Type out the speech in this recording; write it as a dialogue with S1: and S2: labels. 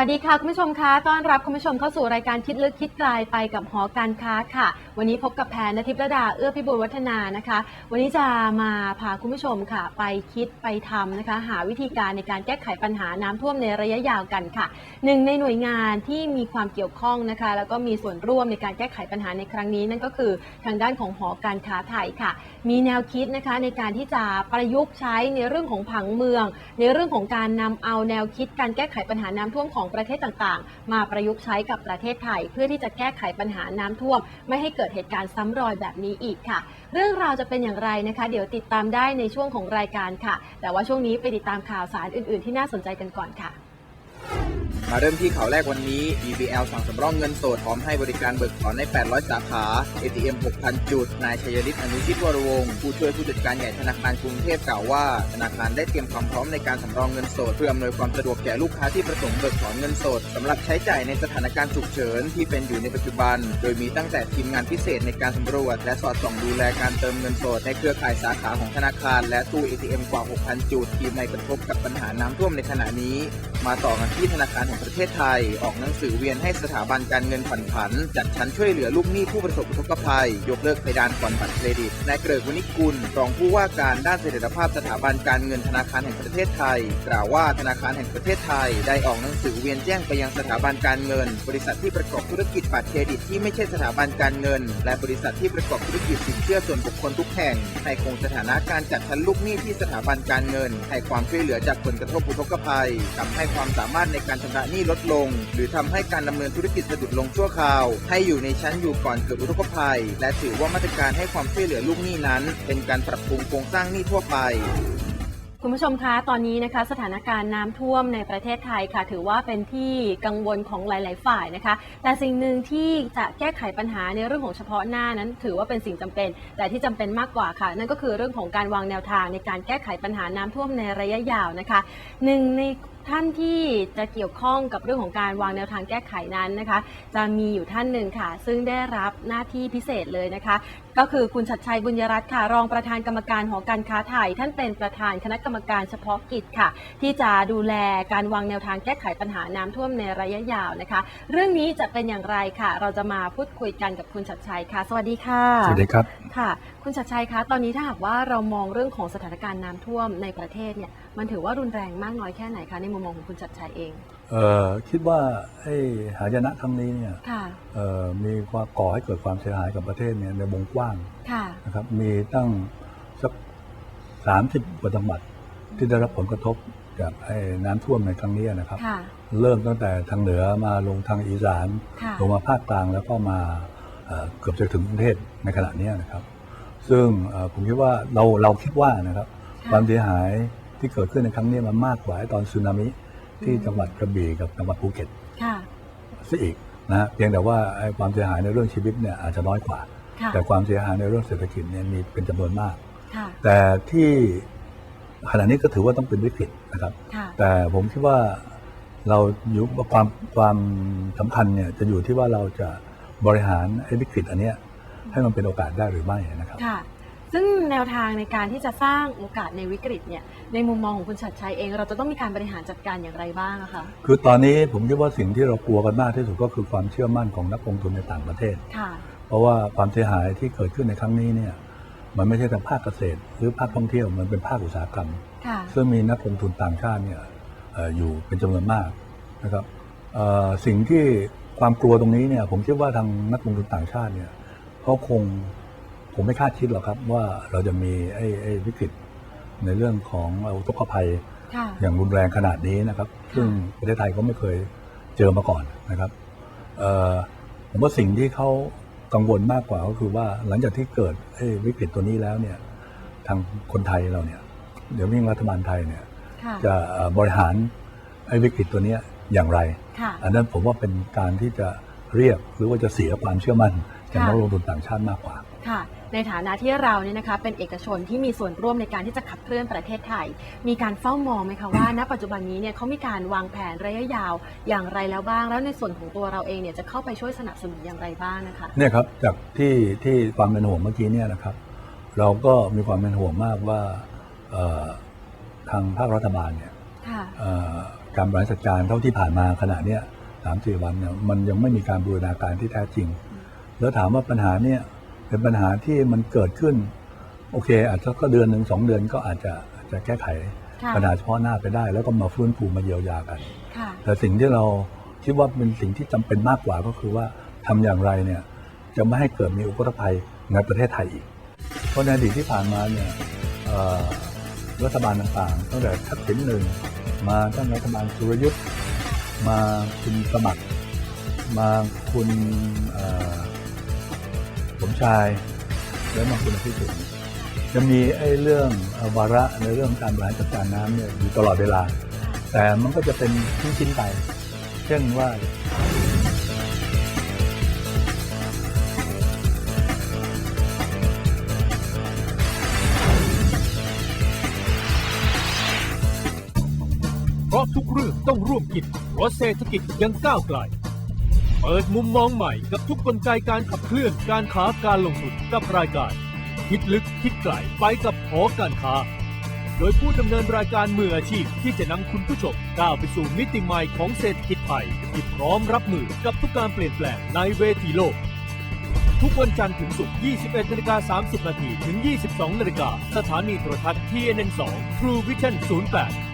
S1: วัสดีค่ะ คุณผู้ชมคะต้อนรับคุณผู้ชมเข้าสู่รายการคิดลึกคิดไกลไปกับหอการค้าค่ะ วันนี้พบกับแพนนทิพย์ระดาเอื้อพิบูลวัฒนานะคะ วันนี้จะมาพาคุณผู้ชมค่ะ ไปคิดไปทำนะคะ หาวิธีการในการแก้ไขปัญหาน้ำท่วมในระยะยาวกันค่ะหนึ่งในหน่วยงานที่มีความเกี่ยวข้องนะคะ แล้วก็มีส่วนร่วมในการแก้ไขปัญหาในครั้งนี้ นั่นก็คือทางด้านของหอการค้าไทยค่ะ มีแนวคิดนะคะในการที่จะประยุกต์ใช้ในเรื่องของผังเมือง ในเรื่องของการนำเอาแนวคิดการแก้ไขปัญหาน้ำท่วมของประเทศต่างๆ มาประยุกต์ใช้กับประเทศไทย เพื่อที่จะแก้ไขปัญหาน้ำท่วม ไม่ให้เกิดเหตุการณ์ซ้ำรอยแบบนี้อีกค่ะ เรื่องราวจะเป็นอย่างไรนะคะ เดี๋ยวติดตามได้ในช่วงของรายการค่ะ แต่ว่าช่วงนี้ไปติดตามข่าวสารอื่น ๆ ที่น่าสนใจกันก่อนค่ะ
S2: มาเริ่มที่ข่าวแรกวันนี้ BBL สั่งสำรองเงินสดพร้อมให้บริการเบิกถอนใน 800 สาขา ATM 6,000 จุด นายชัยฤทธิ์อนุชิตวรวงศ์ผู้ช่วยผู้จัดการใหญ่ธนาคารกรุงเทพกล่าวว่า ธนาคารได้เตรียมความพร้อมในการสำรองเงินสด เพื่ออำนวยความสะดวกแก่ลูกค้าที่ประสงค์เบิกถอนเงินสดสำหรับใช้จ่ายในสถานการณ์ฉุกเฉินที่เป็นอยู่ในปัจจุบัน โดยมีตั้งแต่ทีมงานพิเศษในการสำรวจ และสอดส่องดูแลการเติมเงินสดในเครือข่ายสาขาของธนาคาร และตู้ ATM กว่า 6,000 จุดที่ไม่กระทบกับปัญหาน้ำท่วมในขณะนี้ มาต่อกันที่ธนาคารแห่งประเทศไทย ออกหนังสือเวียนให้สถาบันการเงินผ่อนผัน จัดชั้นช่วยเหลือลูกหนี้ผู้ประสบอุทกภัย ยกเลิกเพดานผ่อนบัตรเครดิตนายเกริกวณิกุลรองผู้ว่าการด้านเสถียรภาพสถาบันการเงินธนาคารแห่งประเทศไทย กล่าวว่าธนาคารแห่งประเทศไทย ได้ออกหนังสือเวียนแจ้งไปยังสถาบันการเงิน บริษัทที่ประกอบธุรกิจบัตรเครดิตที่ไม่ใช่สถาบันการเงิน และบริษัทที่ประกอบธุรกิจสินเชื่อส่วนบุคคลทุกแห่งให้คงสถานะการจัดชั้นลูกหนี้ที่สถาบันการเงิน ให้ความช่วยเหลือจากผลกระทบอุทกภัยทำให้ความสามารถในการชำระหนี้ลดลง หรือทำให้การดำเนินธุรกิจสะดุดลงชั่วคราว ให้อยู่ในชั้นอยู่ก่อนเกิดอุทกภัย และถือว่ามาตรการให้ความช่วยเหลือลูกหนี้นั้น เป็นการปรับปรุงโครงสร้างหนี้ทั่วไป
S1: คุณผู้ชมคะ ตอนนี้นะคะสถานการณ์น้ำท่วมในประเทศไทยค่ะ ถือว่าเป็นที่กังวลของหลาย ๆ ฝ่ายนะคะ แต่สิ่งหนึ่งที่จะแก้ไขปัญหาในเรื่องของเฉพาะหน้านั้น ถือว่าเป็นสิ่งจำเป็น แต่ที่จำเป็นมากกว่าค่ะ นั่นก็คือเรื่องของการวางแนวทางในการแก้ไขปัญหาน้ำท่วมในระยะยาวนะคะหนึ่งใน ท่านที่จะเกี่ยวข้องกับเรื่องของการวางแนวทางแก้ไขนั้นนะคะ จะมีอยู่ท่านหนึ่งค่ะ ซึ่งได้รับหน้าที่พิเศษเลยนะคะ ก็คือคุณชัดชัยบุญยรัตน์ค่ะ รองประธานกรรมการหอการค้าไทย ท่านเป็นประธานคณะกรรมการเฉพาะกิจค่ะ ที่จะดูแลการวางแนวทางแก้ไขปัญหาน้ำท่วมในระยะยาวนะคะ เรื่องนี้จะเป็นอย่างไรค่ะ เราจะมาพูดคุยกันกับคุณชัดชัยค่ะ สวัสดีค่ะ
S3: สวัสดีครับ
S1: ค่ะ คุณชัดชัยคะตอนนี้ถ้าหากว่าเรามองเรื่องของสถานการณ์น้ำท่วมในประเทศเนี่ยมันถือว่ารุนแรงมากน้อยแค่ไหนคะในมุมมองของคุณชัดชัยเอง
S3: เอ่อคิดว่าไอ้หายนะครั้งนี้เนี่ย
S1: ค่ะ
S3: เอ่อมีความก่อให้เกิดความเสียหายกับประเทศเนี่ยในวงกว้าง
S1: ค่ะ
S3: นะครับมีตั้งสักสามสิบกว่าจังหวัดที่ได้รับผลกระทบจากไอ้น้ำท่วมในครั้งนี้นะครับ
S1: ค่ะ
S3: เริ่มตั้งแต่ทางเหนือมาลงทางอีสาน
S1: ค่ะ
S3: ลงมาภาคกลางแล้วก็มาเอ่อเกือบจะถึงกรุงเทพในขณะนี้นะครับ ซึ่งเอ่อผมคิดว่าเราเราคิดว่านะครับ
S1: ค่ะ
S3: ความเสียหายที่เกิดขึ้นในครั้งนี้มันมากกว่าไอ้ตอนสึนามิที่จังหวัดกระบี่กับจังหวัดภูเก็ต
S1: ค่ะ
S3: ซะอีกนะฮะเพียงแต่ว่าไอ้ความเสียหายในเรื่องชีวิตเนี่ยอาจจะน้อยกว่า
S1: ค่ะ
S3: แต่ความเสียหายในเรื่องเศรษฐกิจเนี่ยมีเป็นจำนวนมาก
S1: ค่ะ
S3: แต่ที่ขณะนี้ก็ถือว่าต้องเป็นวิกฤตนะครับ
S1: ค่ะ
S3: แต่ผมคิดว่าเราอยู่ความความสำคัญเนี่ยจะอยู่ที่ว่าเราจะบริหารไอ้วิกฤตอันเนี้ย ให้มันเป็นโอกาสได้หรือไม่นะครับ
S1: ค่ะ ซึ่งแนวทางในการที่จะสร้างโอกาสในวิกฤตเนี่ยในมุมมองของคุณชัดชัยเอง เราจะต้องมีการบริหารจัดการอย่างไรบ้างอะคะ
S3: คือตอนนี้ผมคิดว่าสิ่งที่เรากลัวกันมากที่สุดก็คือความเชื่อมั่นของนักลงทุนในต่างประเทศ
S1: ค่ะ
S3: เพราะว่าความเสียหายที่เกิดขึ้นในครั้งนี้เนี่ยมันไม่ใช่แต่ภาคเกษตร หรือภาคท่องเที่ยวมันเป็นภาคอุตสาหกรรม
S1: ค่ะ
S3: ซึ่งมีนักลงทุนต่างชาติเนี่ยเอ่ออยู่เป็นจำนวนมากนะครับเอ่อสิ่งที่ความกลัวตรงนี้เนี่ยผมคิดว่าทางนักลงทุนต่างชาติเนี่ย เขาคงผมไม่คาดคิดหรอกครับ ว่าเราจะมีไอ้ไอ้วิกฤตในเรื่องของอุทกภัย
S1: ค่ะ
S3: อย่างรุนแรงขนาดนี้นะครับ ซึ่งประเทศไทยก็ไม่เคยเจอมาก่อนนะครับเอ่อผมว่าสิ่งที่เขากังวลมากกว่าก็คือว่าหลังจากที่เกิดไอ้วิกฤตตัวนี้แล้วเนี่ยทางคนไทยเราเนี่ยเดี๋ยวยิ่งรัฐบาลไทยเนี่ย
S1: ค่ะ
S3: จะเอ่อบริหารไอ้วิกฤตตัวเนี้ยอย่างไร
S1: ค่ะ
S3: อันนั้นผมว่าเป็นการที่จะเรียกหรือว่าจะเสียความเชื่อมั่น จาก
S1: ค่ะ
S3: นักลงทุนต่างชาติมากกว่า
S1: ค่ะ ในฐานะที่เราเนี่ยนะคะเป็นเอกชนที่มีส่วนร่วมในการที่จะขับเคลื่อนประเทศไทย มีการเฝ้ามองไหมคะว่า ณ ปัจจุบันนี้เนี่ยเขามีการวางแผนระยะยาวอย่างไรแล้วบ้าง แล้วในส่วนของตัวเราเองเนี่ยจะเข้าไปช่วยสนับสนุนอย่างไรบ้างนะคะ
S3: เนี่ยครับจากที่ที่ความเป็นห่วงเมื่อกี้เนี่ยนะครับ เราก็มีความเป็นห่วงมากว่าเอ่อทางภาครัฐบาลเนี่ย
S1: ค่ะ
S3: เอ่อการบริหารจัดการเท่าที่ผ่านมาขณะเนี้ยสามสี่วันเนี่ยมันยังไม่มีการบูรณาการที่แท้จริง แล้วถามว่าปัญหาเนี่ยเป็นปัญหาที่มันเกิดขึ้น โอเค อาจจะก็เดือนหนึ่งสองเดือนก็อาจจะอาจจะแก้ไข
S1: ค่ะ
S3: ปัญหาเฉพาะหน้าไปได้ แล้วก็มาฟื้นฟูมาเยียวยากัน
S1: ค่ะ
S3: แต่สิ่งที่เราคิดว่าเป็นสิ่งที่จำเป็นมากกว่าก็คือว่าทำอย่างไรเนี่ยจะไม่ให้เกิดมีอุทกภัยในประเทศไทยอีก เพราะในอดีตที่ผ่านมาเนี่ยเอ่อรัฐบาลต่างๆตั้งแต่ทักษิณหนึ่งมาตั้งรัฐบาลสุรยุทธ์มาคุณสมัคร มาคุณเอ่อส มชาย แล้วมาคุณอภิสิทธิ์จะมีไอ้เรื่องเอ่อวาระในเรื่องการบริหารจัดการน้ำเนี่ยอยู่ตลอดเวลา แต่มันก็จะเป็นชิ้นๆไป เช่นว่า
S4: เพราะทุกเรื่องต้องร่วมคิดเพราะเศรษฐกิจยังก้าวไกลเปิดมุมมองใหม่กับทุกกลไกการขับเคลื่อนการค้าการลงทุนกับรายการคิดลึกคิดไกลไปกับหอการค้า โดยผู้ดำเนินรายการมืออาชีพที่จะนำคุณผู้ชมก้าวไปสู่มิติใหม่ของเศรษฐกิจไทยที่พร้อมรับมือกับทุกการเปลี่ยนแปลงในเวทีโลก ทุกวันจันทร์ถึงศุกร์ 21นาฬิกา30 นาทีถึง 22นาฬิกาสถานีโทรทัศน์ TNN2 True Vision 08